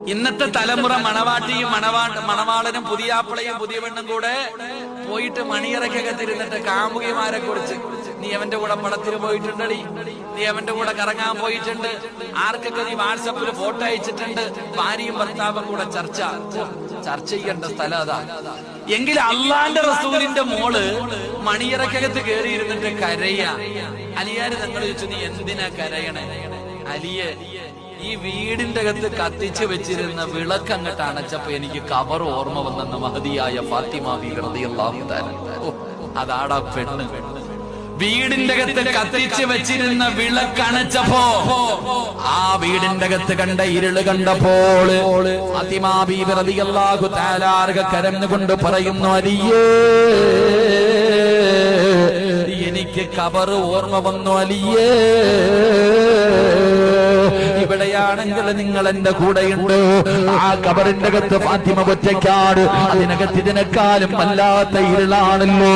ഇന്നത്തെ തലമുറ മണവാട്ടിയും മണവാ മണവാളനും പുതിയാപ്പിളയും പുതിയ പെണ്ണും കൂടെ പോയിട്ട് മണിയറയ്ക്കകത്തിരുന്നിട്ട് കാമുകിമാരെ കുറിച്ച്. നീ അവന്റെ കൂടെ പടത്തിന് പോയിട്ടുണ്ടടി. നീ അവന്റെ കൂടെ കറങ്ങാൻ പോയിട്ടുണ്ട്. ആർക്കൊക്കെ നീ വാട്സപ്പിൽ ഫോട്ടോ അയച്ചിട്ടുണ്ട്? ഭാര്യയും ഭർത്താവും കൂടെ ചർച്ച. ചർച്ച ചെയ്യേണ്ട സ്ഥലം അതാ. എങ്കിൽ അള്ളാന്റെ റസൂലിന്റെ മോൾ മണിയറക്കകത്ത് കയറിയിരുന്നിട്ട് കരയ. അലിയാര് തങ്ങൾ ചോദിച്ചു നീ എന്തിനാ കരയണേ? അലിയെ ഈ വീടിന്റെ അകത്ത് കത്തിച്ചു വെച്ചിരുന്ന വിളക്ക് അങ്ങോട്ട് അണച്ചപ്പോ എനിക്ക് കവർ ഓർമ്മ വന്നെന്ന മഹതിയായ ഫാത്തിമ അതാടാ പെണ്ണ്. വീടിന്റെ അകത്ത് കത്തിച്ചു വെച്ചിരുന്ന വിളക്ക് അണച്ചപ്പോ ആ വീടിന്റെ അകത്ത് കണ്ട ഇരുൾ കണ്ടപ്പോൾ ഫാത്തിമ ബീവിറതിയല്ലാഹു താലാർക കരഞ്ഞുകൊണ്ട് പറയുന്നു അലിയേ എനിക്ക് കബറ് ഓർമ്മ വന്നു അലിയേ. ഇവിടെയാണെങ്കിൽ നിങ്ങൾ എന്റെ കൂടെയുണ്ട്. ആ കബറിന്റെ അകത്ത് ഫാത്തിമ ഒറ്റയ്ക്കാട് അതിനകത്ത് ഇതിനെക്കാളും വല്ലാത്ത ഇരുളാണല്ലോ.